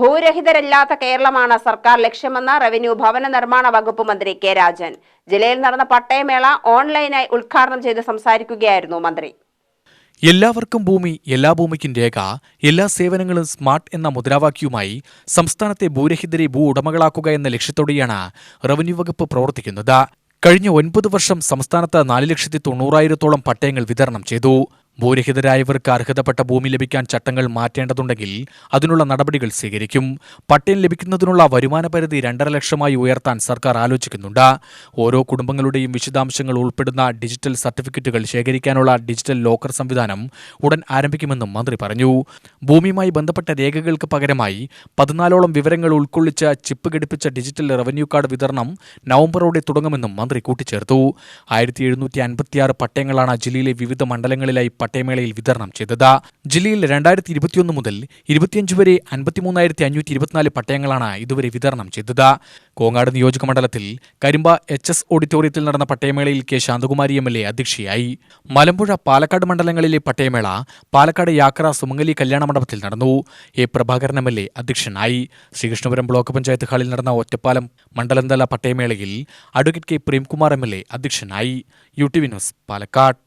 ഭൂരഹിതരല്ലാത്ത കേരളമാണ് സർക്കാർ ലക്ഷ്യമെന്ന് റവന്യൂ ഭവന നിർമ്മാണ വകുപ്പ് മന്ത്രി കെ രാജൻ. ജില്ലയിൽ നടന്ന പട്ടയമേള ഓൺലൈനായി ഉദ്ഘാടനം ചെയ്ത് സംസാരിക്കുകയായിരുന്നു മന്ത്രി. എല്ലാവർക്കും ഭൂമി എല്ലാ ഭൂമിക്കും രേഖ എല്ലാ സേവനങ്ങളും സ്മാർട്ട് എന്ന മുദ്രാവാക്യവുമായി സംസ്ഥാനത്തെ ഭൂരഹിതരെ ഭൂ ഉടമകളാക്കുക എന്ന ലക്ഷ്യത്തോടെയാണ് റവന്യൂ വകുപ്പ് പ്രവർത്തിക്കുന്നത്. കഴിഞ്ഞ ഒൻപത് വർഷം സംസ്ഥാനത്ത് നാല് ലക്ഷത്തി തൊണ്ണൂറായിരത്തോളം പട്ടയങ്ങൾ വിതരണം ചെയ്തു. ഭൂരഹിതരായവർക്ക് അർഹതപ്പെട്ട ഭൂമി ലഭിക്കാൻ ചട്ടങ്ങൾ മാറ്റേണ്ടതുണ്ടെങ്കിൽ അതിനുള്ള നടപടികൾ സ്വീകരിക്കും. പട്ടയം ലഭിക്കുന്നതിനുള്ള വരുമാന പരിധി രണ്ടര ലക്ഷമായി ഉയർത്താൻ സർക്കാർ ആലോചിക്കുന്നുണ്ട്. ഓരോ കുടുംബങ്ങളുടെയും വിശദാംശങ്ങൾ ഉൾപ്പെടുന്ന ഡിജിറ്റൽ സർട്ടിഫിക്കറ്റുകൾ ശേഖരിക്കാനുള്ള ഡിജിറ്റൽ ലോക്കർ സംവിധാനം ഉടൻ ആരംഭിക്കുമെന്നും മന്ത്രി പറഞ്ഞു. ഭൂമിയുമായി ബന്ധപ്പെട്ട രേഖകൾക്ക് പകരമായി പതിനാലോളം വിവരങ്ങൾ ഉൾക്കൊള്ളിച്ച ചിപ്പ് ഘടിപ്പിച്ച ഡിജിറ്റൽ റവന്യൂ കാർഡ് വിതരണം നവംബറോടെ തുടങ്ങുമെന്നും മന്ത്രി കൂട്ടിച്ചേർത്തു. ആയിരത്തി എഴുന്നൂറ്റി അൻപത്തിയാറ് പട്ടയങ്ങളാണ് ജില്ലയിലെ വിവിധ മണ്ഡലങ്ങളിലായി പട്ടയമേളയിൽ വിതരണം ചെയ്തത്. ജില്ലയിൽ രണ്ടായിരത്തി ഇരുപത്തിയൊന്ന് മുതൽ ഇരുപത്തിയഞ്ച് വരെ അൻപത്തിമൂന്നായിരത്തി അഞ്ഞൂറ്റി ഇരുപത്തിനാല് പട്ടയങ്ങളാണ് ഇതുവരെ വിതരണം ചെയ്തത്. കോങ്ങാട് നിയോജക മണ്ഡലത്തിൽ കരിമ്പ എച്ച് എസ് ഓഡിറ്റോറിയത്തിൽ നടന്ന പട്ടയമേളയിൽ K Shanthakumari M L A അധ്യക്ഷയായി. മലമ്പുഴ പാലക്കാട് മണ്ഡലങ്ങളിലെ പട്ടയമേള പാലക്കാട് യാക്ര സുമംഗലി കല്യാണ മണ്ഡപത്തിൽ നടന്നു. A Prabhakaran M L A അധ്യക്ഷനായി. ശ്രീകൃഷ്ണപുരം ബ്ലോക്ക് പഞ്ചായത്ത് ഹാളിൽ നടന്ന ഒറ്റപ്പാലം മണ്ഡലംതല പട്ടയമേളയിൽ advocate K Premkumar M L A അധ്യക്ഷനായി. U T V news Palakkad.